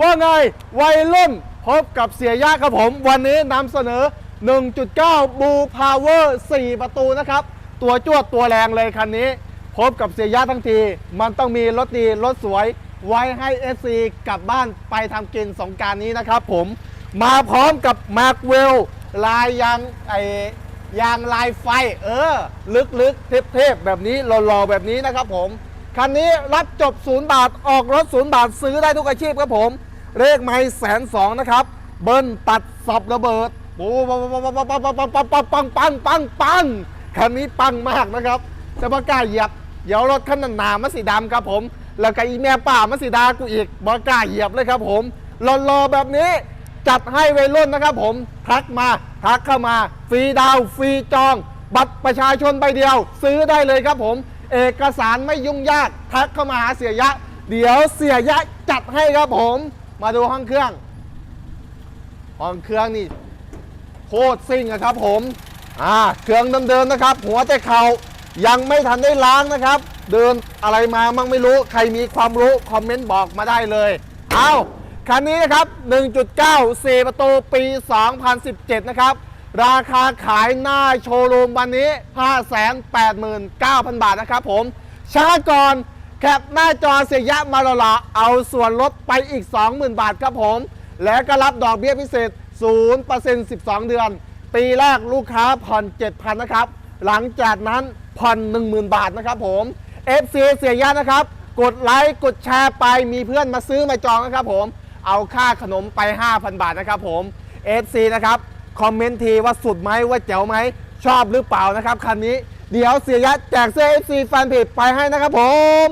ว่าไงวัยรุ่นพบกับเสียยะครับผม วันนี้นำเสนอ 1.9 บูพาวเวอร์ 4 ประตูนะครับ ตัวจวดตัวแรงเลยคันนี้ พบกับเสียยะทั้งที มันต้องมีรถดี รถสวย ไว้ให้ FC กลับบ้านไปทำกินสงการนี้นะครับผม มาพร้อมกับมาร์คเวลลายยางไอยางลายไฟ เออ ลึกๆเทพๆแบบนี้หล่อๆแบบนี้นะครับผม คันนี้รับจบ0บาทออกรถ0บาทซื้อได้ทุกอาชีพครับผมเลขไม่แสนสองนะครับ เบิ้ลตัดสับระเบิดโอ้ปังปังปังปังปังปังปังปังปังปังคันนี้ปังมากนะครับจะประกล้าเหยียบเดี๋ยวรถคันหนามาสีดำครับผม แล้วก็อีแม่ป่ามาสีดากูอีกบอกล้าเหยียบเลยครับผมรอๆแบบนี้จัดให้วัยรุ่นนะครับผมทักมาทักเข้ามา ฟรีดาวฟรีจอง บัตรประชาชนใบเดียว ซื้อได้เลยครับผม เอกสารไม่ยุ่งยากทักเข้ามาหาเสียยะ เดี๋ยวเสียยะจัดให้ครับผม มาดูห้องเครื่อง ห้องเครื่องนี่โคตรซิ่งอะครับผมอ่าเครื่องเดิมๆนะครับ หัวแต่เขายังไม่ทันได้ล้างนะครับ เดินอะไรมามั่งไม่รู้ ใครมีความรู้คอมเมนต์บอกมาได้เลยเอาคันนี้นะครับ 1.9 4 ประตูปี 2017 นะครับ ราคาขายหน้าโชว์รูมวันนี้ 589,000 บาทนะครับผมช้าก่อนแคปหน้าจอเสียยะมาละละเอาส่วนลดไปอีก 20,000 บาทครับผม และก็รับดอกเบี้ยพิเศษ 0% 12 เดือน ปีแรกลูกค้าผ่อน 7,000 นะครับ หลังจากนั้นผ่อน 10,000 บาทนะครับผม FC เสียยะนะครับ กดไลค์กดแชร์ไปมีเพื่อนมาซื้อมาจองนะครับผม เอาค่าขนมไป 5,000 บาทนะครับผม FC นะครับ คอมเมนต์ทีว่าสุดไหมว่าเจ๋วไหมชอบหรือเปล่านะครับคันนี้เดี๋ยวเสียยะแจกเสื้อ FC แฟนเพจไปให้นะครับผม